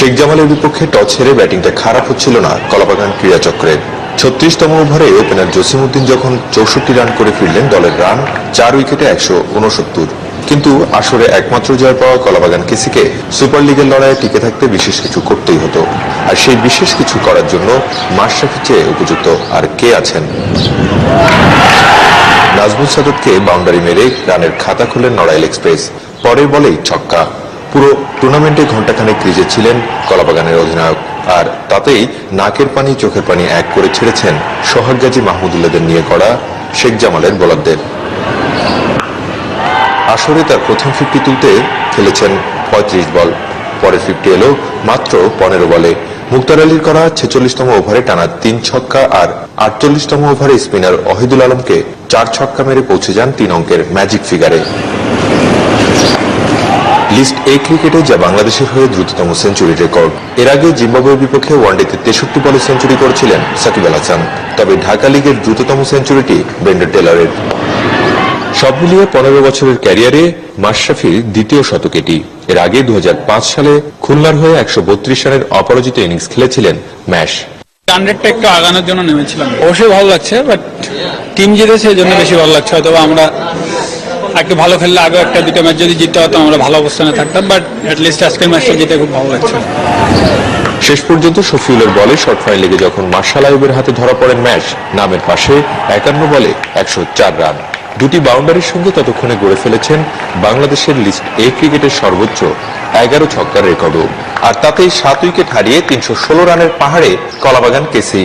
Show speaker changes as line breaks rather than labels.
শেখ জামালের বিপক্ষে টস হেরে ব্যাটিংটা খারাপ হচ্ছিল না কলাবাগান ক্রীড়াচক্রের ছত্রিশতম ওভারে ওপেনার জসিমউদ্দিন যখন চৌষট্টি রান করে ফিরলেন, দলের রান চার উইকেটে একশো উনসত্তর কিন্তু আসরে একমাত্র জয় পাওয়া কলাবাগান কেসিকে সুপার লিগের লড়াইয়ে টিকে থাকতে বিশেষ কিছু করতেই হতো। আর সেই বিশেষ কিছু করার জন্য মাশরাফি চেয়ে উপযুক্ত। আর কে আছেন? নাজমুল সাদতকে বাউন্ডারি মেরে রানের খাতা খুলেন নড়াইল এক্সপ্রেস। পরের বলেই ছক্কা। পুরো টুর্নামেন্টে ঘণ্টাখানেক ক্রিজে ছিলেন কলাবাগানের অধিনায়ক। আর তাতেই নাকের পানি চোখের পানি এক করে ছেড়েছেন সোহাগ গাজী মাহমুদুল্লাদের নিয়ে করা শেখ জামালের বোলারদের। আসরে তার প্রথম ফিফটি তুলতে খেলেছেন পঁয়ত্রিশ বল। পরের ফিফটি এলো মাত্র পনেরো বলে। মুক্তার আলীর করা ছেচল্লিশতম ওভারে টানা তিন ছক্কা আর আটচল্লিশতম ওভারে স্পিনার অহিদুল আলমকে চার ছক্কা মেরে পৌঁছে যান তিন অঙ্কের ম্যাজিক ফিগারে। লিস্ট এ ক্রিকেটে যা বাংলাদেশের হয়ে দ্রুততম সেঞ্চুরি রেকর্ড। এর আগে জিম্বাবুয়ের বিপক্ষে ওয়ানডেতে তেষট্টি বলে সেঞ্চুরি করেছিলেন সাকিব আল হাসান। তবে ঢাকা লিগের দ্রুততম সেঞ্চুরিটি ব্রেন্ডন টেলরের সব মিলিয়ে পনেরো বছরের ক্যারিয়ারে মাশরাফির দ্বিতীয় শতক এটি। এর আগে দু হাজার পাঁচ সালে খুলনার হয়ে একশো বত্রিশ রানের অপরাজিত ইনিংস খেলেছিলেন ম্যাশ।
হান্ড্রেডটা একটু আগানোর জন্য নেমেছিলাম। অবশ্যই ভালো লাগছে বাট টিম জিতেছে এই জন্য বেশি ভালো লাগছে। হয়তো আমরা একটু ভালো খেললে আগে একটা দুটো ম্যাচ যদি জিততে হতো আমরা ভালো অবস্থানে থাকতাম বাট অ্যাটলিস্ট আজকের ম্যাচটা জিতে খুব ভালো লাগছে।
শেষ পর্যন্ত শফিউলের বলে শর্ট ফাইন লেগে যখন মার্শাল আইবের হাতে ধরা পড়েন ম্যাচ নামের পাশে একান্ন বলে একশো চার রান। দুটি বাউন্ডারির সঙ্গে ততক্ষণে গড়ে ফেলেছেন বাংলাদেশের লিস্ট এ ক্রিকেটের সর্বোচ্চ এগারো ছক্কার রেকর্ডও। আর তাতেই সাত উইকেট হারিয়ে তিনশো ষোলো রানের পাহাড়ে কলাবাগান কেসি